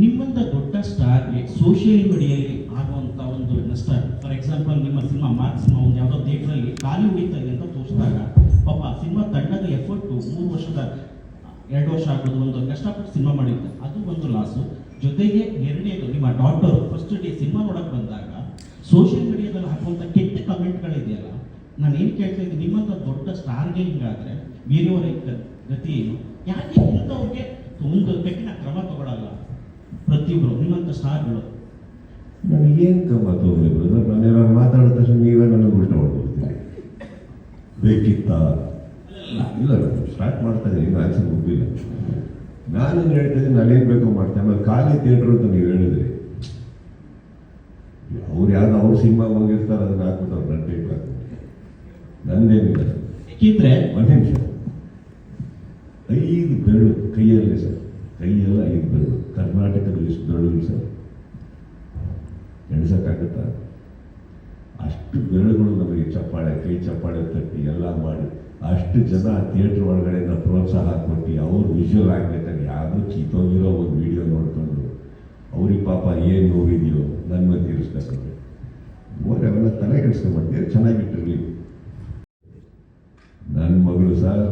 ನಿಮ್ಮಂತ ದೊಡ್ಡ ಸ್ಟಾರ್ಗೆ ಸೋಷಿಯಲ್ ಮೀಡಿಯಲ್ಲಿ ಆಗುವಂತ ಒಂದು ನಷ್ಟ ಫಾರ್ ಎಕ್ಸಾಂಪಲ್ ನಿಮ್ಮ ಸಿನಿಮಾ ಮಾರ್ಕ್ಸ್ ಒಂದು ಯಾವುದೋ ಥಿಯೇಟ್ರಲ್ಲಿ ಖಾಲಿ ಹೋಯ್ತಾ ಇದೆ ಅಂತ ತೋರಿಸಿದಾಗ, ಪಾಪ ಸಿನಿಮಾ ತಂಡದ ಎಫರ್ಟು ಮೂರು ವರ್ಷದ, ಎರಡು ವರ್ಷ ಆಗೋದು ಒಂದು ಕಷ್ಟಪಟ್ಟು ಸಿನಿಮಾ ಮಾಡಿದ್ದೆ ಅದು ಒಂದು ಲಾಸು ಜೊತೆಗೆ ಎರಡನೇದು, ನಿಮ್ಮ ಡಾಕ್ಟರ್ ಫಸ್ಟ್ ಡೇ ಸಿನಿಮಾ ನೋಡಕ್ ಬಂದಾಗ ಸೋಷಿಯಲ್ ಮೀಡಿಯಾದಲ್ಲಿ ಹಾಕುವಂಥ ಕೆಟ್ಟ ಕಮೆಂಟ್ಗಳಿದೆಯಲ್ಲ ನಾನು ಏನು ಕೇಳ್ತಾ ಇದ್ದೀನಿ ನಿಮ್ಮಂಥ ದೊಡ್ಡ ಸ್ಟಾರ್ಗೆ ಹಿಂಗಾದ್ರೆ, ಬೇರೆಯವರ ಗತಿ ಏನು? ಯಾಕೆ ಇಂಥವ್ರಿಗೆ ಒಂದು ಕಠಿಣ ಕ್ರಮ ತಗೊಳ್ಳಲ್ಲ ಪ್ರತಿಯೊಬ್ಬರು ನಿಮ್ಮಂಥ ಸ್ಟಾರ್ಗಳು. ನನಗೇನು ತಗೋಬೇಕು ಬ್ರದರ್ ನಾನು ಮಾತಾಡಿದ ತಕ್ಷಣ ನೀವೇ ನನಗೆ ಉಲ್ಟ ಮಾಡ್ಕೊಳ್ತೀನಿ ಬೇಕಿತ್ತಾ? ಇಲ್ಲ ಸ್ಟಾರ್ಟ್ ಮಾಡ್ತಾ ಇದ್ದೀನಿ ಇನ್ನು ಆನ್ಸರ್ ಮುಗ್ದಿಲ್ಲ. ನಾನೇನು ಹೇಳ್ತಾ ಇದ್ದೀನಿ ನಾನೇನು ಬೇಕೋ ಮಾಡ್ತೇನೆ ಆಮೇಲೆ ಖಾಲಿ ಥಿಯೇಟ್ರ್ ಅಂತ ನೀವು ಹೇಳಿದ್ರಿ. ಅವ್ರು ಯಾರು ಅವ್ರ ಸಿನಿಮಾ ಹೋಗಿರ್ತಾರೆ ಅದನ್ನ ಹಾಕ್ಬಿಟ್ಟು ಅವ್ರು ನನ್ನ ಟೈಪ್ ಹಾಕ್ಬಿಟ್ಟು. ನಂದೇನಿಲ್ಲ. ಯಾಕಿದ್ರೆ ಒಂದು ನಿಮಿಷ. ಐದು ಬೆರಳು ಕೈಯಲ್ಲಿ ಸರ್. ಕೈಯೆಲ್ಲ ಐದು ಬೆರಳು ಕರ್ನಾಟಕದಲ್ಲಿ ಎಷ್ಟು ಬೆರಳು ಸರ್ ಎಣಿಸೋಕ್ಕಾಗತ್ತಾ ಅಷ್ಟು ಬೆರಳುಗಳು ನಮಗೆ ಚಪ್ಪಾಳೆ, ಕೈ ಚಪ್ಪಾಳೆ ತಟ್ಟಿ ಎಲ್ಲ ಮಾಡಿ, ಅಷ್ಟು ಜನ ಥಿಯೇಟ್ರ್ ಒಳಗಡೆ ನಾವು ಪ್ರೋತ್ಸಾಹ ಕೊಟ್ಟು ಅವ್ರು ವಿಜುವಲ್ ಆಗ್ಬೇಕಾದ್ರೆ ಯಾವುದೋ ಚಿತ್ತೋಗಿರೋ ಒಂದು ವಿಡಿಯೋ ನೋಡಿಕೊಂಡು, ಅವ್ರಿಗೆ ಪಾಪ ಏನು ನೋವಿದೆಯೋ ನನ್ನ ಮೇಲೆ ತೀರಿಸ್ಬೇಕಾದ್ರೆ ಓರೆ ಅವೆಲ್ಲ ತಲೆ ಕೆಡಿಸ್ಕೊಂಡ್ಬರ್ತೀವಿ ಚೆನ್ನಾಗಿಟ್ಟಿರಲಿ. ನನ್ನ ಮಗಳು ಸರ್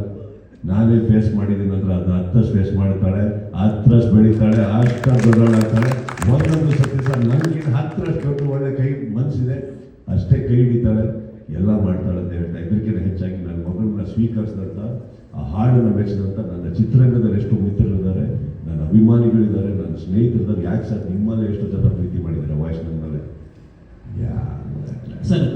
ನಾನೇ ಫೇಸ್ ಮಾಡಿದ್ದೀನಿ ಅಂದ್ರೆ ಅದನ್ನ ಹತ್ತಷ್ಟು ಫೇಸ್ ಮಾಡ್ತಾಳೆ ಹತ್ತರಷ್ಟು ಬೆಳೀತಾಳೆ ಅಷ್ಟು ದೊಡ್ಡವಳಾಗ್ತಾಳೆ ಒಂದೊಂದು ಸತಿ ಸರ್ ನನಗೆ ಹತ್ತರಷ್ಟು ದೊಡ್ಡ ಒಳ್ಳೆ ಕೈ ಮನಸ್ಸಿದೆ ಅಷ್ಟೇ ಕೈ ಹಿಡಿತಾಳೆ. ಎಲ್ಲ ಮಾಡ್ತಾಳೆ ಅಂತ ಹೇಳ್ತಾ ಇದಕ್ಕಿಂತ ಹೆಚ್ಚಾಗಿ ನನ್ನ ಮಗಳನ್ನ ಸ್ವೀಕರಿಸಿದಂಥ ಆ ಹಾಡನ್ನು ಮೆಚ್ಚಿದಂಥ ನನ್ನ ಚಿತ್ರರಂಗದಲ್ಲಿ ಎಷ್ಟು ಮಿತ್ರರಿದ್ದಾರೆ, ನನ್ನ ಅಭಿಮಾನಿಗಳಿದ್ದಾರೆ, ನನ್ನ ಸ್ನೇಹಿತರಿದ್ದಾರೆ. ಯಾಕೆ ಸರ್, ನಿಮ್ಮಲ್ಲೇ ಎಷ್ಟು ಜನ ಪ್ರೀತಿ ಮಾಡಿದ್ದಾರೆ ವಾಯ್ಸ್ ನಮ್ಮಲ್ಲೇ ಯಾ, ಸರ್